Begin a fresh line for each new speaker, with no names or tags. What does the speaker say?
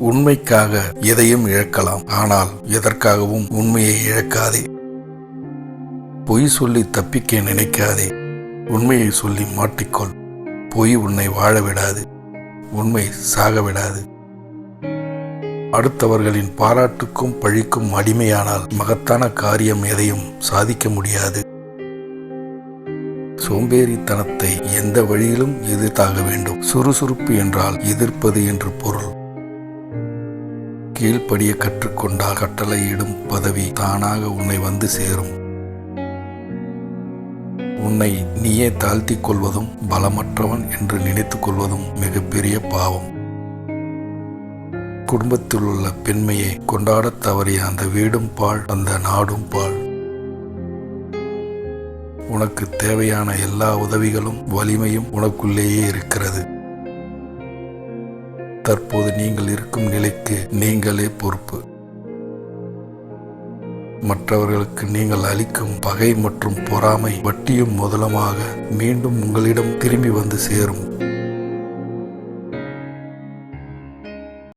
உண்மைக்காக எதையும் இழக்கலாம். ஆனால் எதற்காகவும் உண்மையை இழக்காதே. பொய் சொல்லி தப்பிக்க நினைக்காதே. உண்மையை சொல்லி மாட்டிக்கொள். பொய் உன்னை வாழ விடாது. உண்மை சாக விடாது. அடுத்தவர்களின் பாராட்டுக்கும் பழிக்கும் அடிமையானால் மகத்தான காரியம் எதையும் சாதிக்க முடியாது. சோம்பேறித்தனத்தை எந்த வழியிலும் எதிர்த்தாக வேண்டும். சுறுசுறுப்பு என்றால் எதிர்ப்பது என்று பொருள். கீழ்ப்படிய கற்றுக்கொண்டால் கட்டளையிடும் பதவி தானாக உன்னை வந்து சேரும். உன்னை நீயே தாழ்த்திக் கொள்வதும் பலமற்றவன் என்று நினைத்துக் கொள்வதும் மிகப்பெரிய பாவம். குடும்பத்தில் உள்ள பெண்மையை கொண்டாடத் தவறிய அந்த வீடும் பாழ் அந்த நாடும் பாழ். உனக்கு தேவையான எல்லா உதவிகளும் வலிமையும் உனக்குள்ளேயே இருக்கிறது. தற்போது நீங்கள் இருக்கும் நிலைக்கு நீங்களே பொறுப்பு. மற்றவர்களுக்கு நீங்கள் அளிக்கும் பகை மற்றும் பொறாமை வட்டியும் முதலமாக மீண்டும் உங்களிடம் திரும்பி வந்து சேரும்.